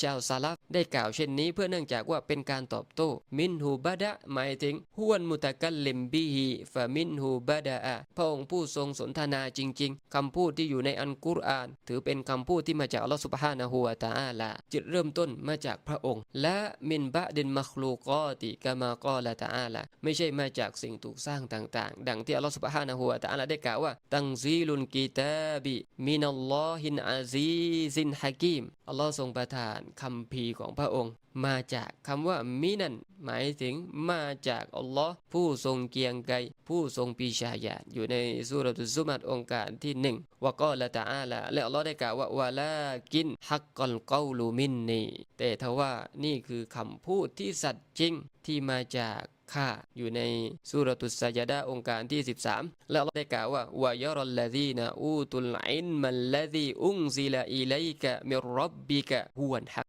ชาวซาลัฟได้กล่าวเช่นนี้เพื่อเนื่องจากว่าเป็นการตอบโต้ มินฮูบะดะหมายถึงฮวนมุตะกัลลิมบิฮีฟะมินฮูบะดะอะพระองค์ผู้ทรงสนทนาจริง ๆคำพูดที่อยู่ในอันกุรอาน ถือเป็นคำพูดที่มาจากอัลลอฮฺสุบฮานะฮูวะตะอาลาจุดเริ่มต้นมาจากพระองค์ และมินบะดินมัคลูกอติกามากอละตะอาลาไม่ใช่มาจากสิ่งถูกสร้างต่างๆ ดังที่อัลลอฮฺสุบฮานะฮูวะตะอาลาได้กล่าวว่าตังซีลุนกิตาบิมินัลลอฮินอาซีซินฮะกีมอัลลอฮ์ทรงประทานคำพีของพระองค์ มาจากคำว่ามินันหมายถึงมาจากอัลลอฮ์ผู้ทรงเกียงไกรผู้ทรงปีชาญาอยู่ในสุรตุสซุมัดองค์การที่หนึ่งวะกอละตาอาละและอัลลอฮ์ได้กล่าวว่าวะลากินฮักกอลกอลูมินนีแต่ทว่านี่คือคำพูดที่สัตย์จริงที่มาจาก ฆ่า อยู่ในสุรตุสยาดาองค์การที่ 13 และอัลลอฮ์ได้กล่าวว่าวายรัลลดีนะอูตุลอินมัลลดีอุงซิลาอิลัยกะมิรรับบิกะฮุวันฮัก